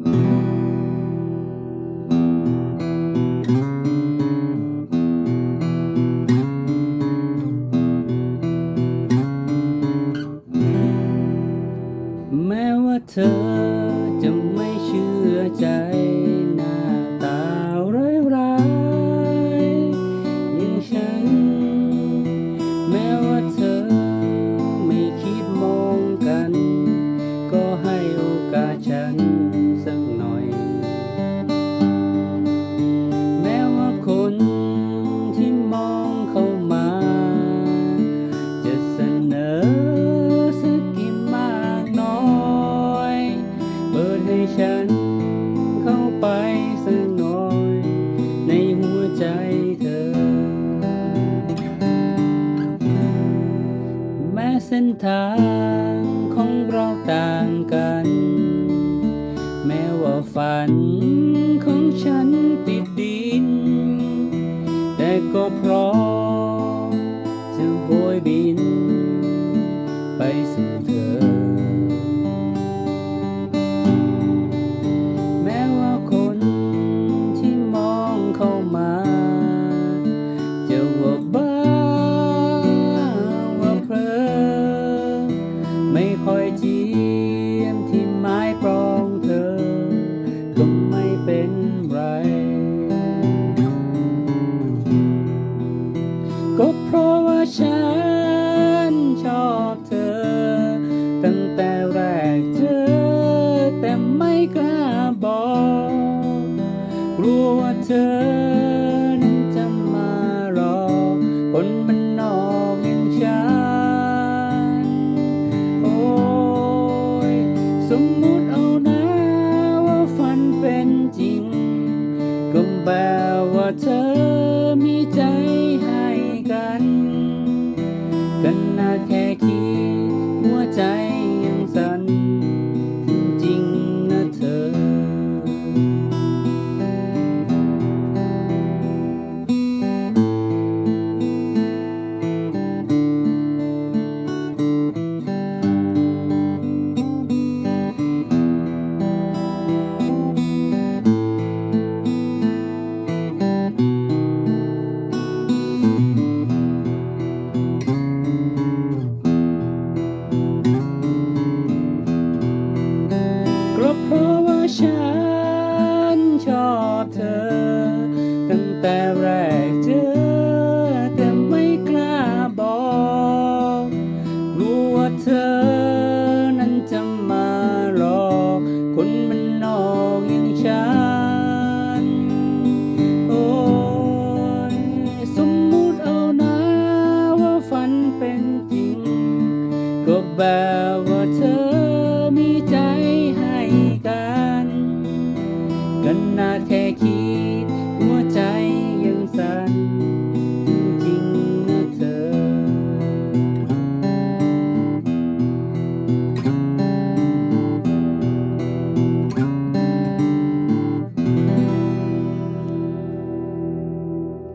แม้ว่าเธอ เส้นทางของเราต่างกัน แม้ว่าฝันของฉันติดดิน แต่ก็พร้อม ลัวว่าเธอนั้นจะมารอ คนมันนอกอย่างฉัน โอ้ย สมมุติเอานะว่าฝันเป็นจริง ก็แปลว่าเธอ เธอนั้นจะมาหลอกคนมันนอกอย่างฉัน โอ้ยสมมุติเอานะว่าฝันเป็นจริง ก็แบบว่าเธอมีใจให้กัน กันนาแค่คิด